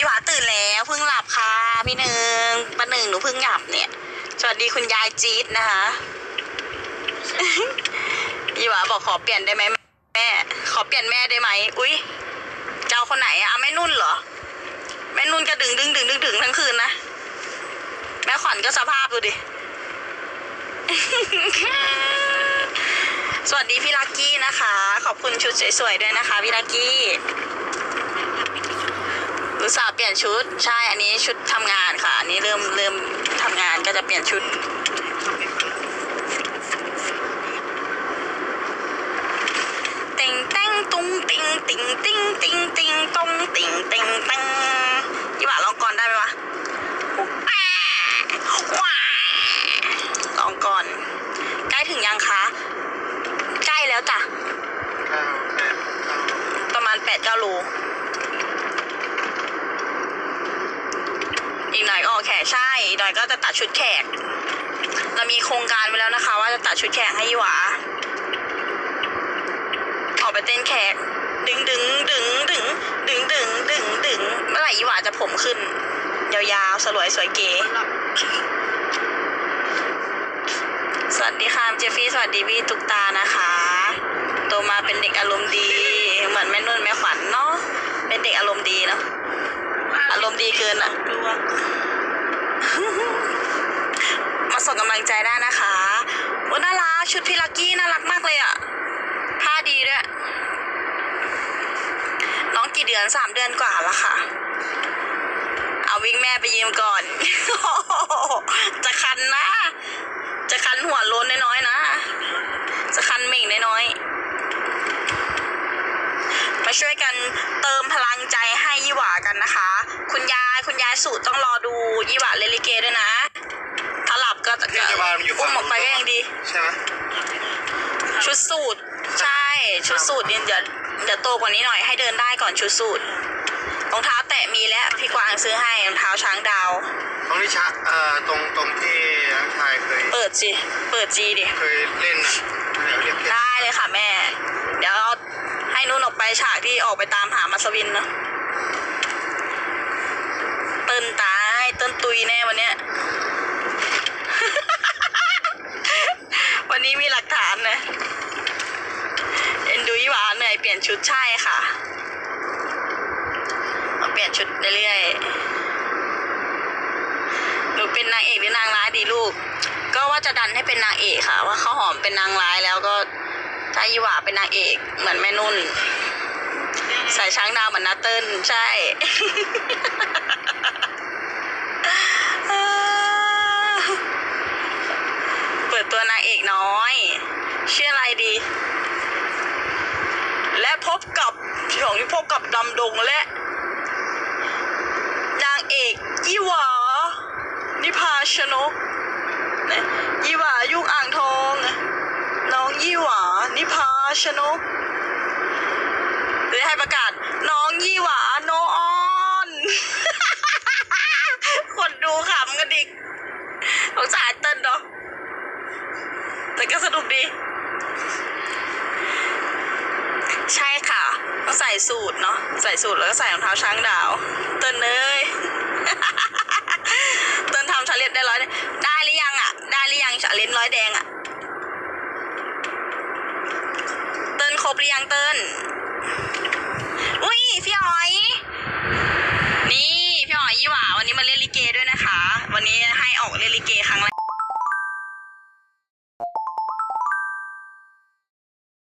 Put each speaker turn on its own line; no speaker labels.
ยี่หวาตื่นแล้วเพิ่งหลับค่ะพี่หนึ่งป้าหนึ่งหนูเพิ่งหลับเนี่ย สวัสดีคุณยายจี๊ดนะคะยี่หวาบอกขอเปลี่ยนได้ไหมแม่ ขอเปลี่ยนแม่ได้ไหมอุ้ยเจ้าคนไหนอะแม่นุ่นเหรอ แม่นุ่นก็ดึงดึงดึงดึงดึงทั้งคืนนะแม่ขวัญก็สภาพดูดิสวัสดีพี่ลักกี้นะคะ ขอบคุณชุดสวยๆด้วยนะคะพี่ลักกี้ สาห์เปลี่ยนชุด ใช่ อันนี้ชุดทำงานค่ะ อันนี้เริ่มเริ่มทำงานก็จะเปลี่ยนชุด ติงเต้งตุงติงติงติงติงติงตงติงติงตังยี่หว่าลองก่อนได้ไหมวะลองก่อน ใกล้ถึงยังคะ ใกล้แล้วจ้ะ
ปดเก้า
ประมาณแปดเก้าโล อีกหน่อแขกใช่อีกหน่อยก็จะตัดชุดแขก เรามีโครงการไว้แล้วนะคะ ว่าจะตัดชุดแขกให้ยี่หวาออกไปเต้นแขก ดึงดึงดึงดึงดึงดึงดึงดึงเมื่อไหร่ยี่หวาจะผมขึ้น ยาวๆ สลวยสวยเก๋สวัสดีค่ะเจฟฟี่สวัสดีพี่ตุกตานะคะโตมาเป็นเด็กอารมณ์ดี เหมือนแม่นุ่นแม่ขวัญเนาะเป็นเด็กอารมณ์ดีเนาะอารมณ์ดีเกินอะ มาส่งกำลังใจได้นะคะโอ้น่ารักชุดพี่ลักกี้น่ารักมากเลยอะผ้าดีด้วยน้องกี่เดือนสามเดือนกว่าละค่ะ เอาวิ่งแม่ไปยืมก่อนนะ จะคันหัวโล้นน้อยๆนะ จะคันเหม่งน้อยๆ มาช่วยกันเติมพลังใจให้ยี่หวากันนะคะ คุณยายคุณยายสูตรต้องรอดูยี่หวาเลนลิเกด้วยนะ ถ้าหลับก็จะ
เทศบาลมันอยู่
อุ้
ฝั่
ม
ง
ออกไปก็ยังดี
ใช่ไหม
ชุดสูตรใช่ ชุดสูตรเนี่ยเดี๋ยวเดี๋ยวโตกว่านี้หน่อยให้เดินได้ก่อนชุดสูตรรองเท้าแตะมีแล้วพี่กวางซื้อให้รองเท้าช้างดาว
ตรงนี้ชะเอ่อตรงตรงที่น้องชายเคย
เปิดสิเปิดจีดิ
เคยเล่นน่ะเดี๋ยวเรียกเทศ
ได้เลยค่ะแม่ เดี๋ยวเอาให้นุ่นออกไปฉากที่ออกไปตามหามัสวินเนอะเติ้นตายเติ้นตุยแน่วันเนี้ย วันนี้มีหลักฐานนะเอ็นดูยี่หวาเหนื่อยเปลี่ยนชุดใช่ค่ะมาเปลี่ยนชุดเรื่อยๆหนูเป็นนางเอกหรือนางร้ายดีลูก ก็ว่าจะดันให้เป็นนางเอกค่ะ ว่าข้าวหอมเป็นนางร้ายแล้วก็ ถ้ายี่หวาเป็นนางเอกเหมือนแม่นุ่น ใส่ช้างดาวเหมือนนาเติ้ลใช่ เปิดตัวนางเอกน้อยชื่ออะไรดี และพบกับของที่พบกับดำดงและ นางเอกยี่หวานิพาชนกนะยี่หวายุ่งอ่างทอง น้องยี่หวา นิพาชนกหรือให้ประกาศ น้องยี่หวาโนออน คนดูขำกันดิสงสารเต้นเนาะแต่ก็สนุกดี ใช่ค่ะต้องใส่สูตรเนาะใส่สูตรแล้วก็ใส่รองเท้าช้างดาว เต้นเลย เติ้ลทำชาเลนจ์ได้ร้อยแดงได้หรือยังอะ ได้หรือยังชาเลนจ์ร้อยแดงอะ เติ้ลคร บหรือยังเติ้ลอุ้ยพี่อ๋อย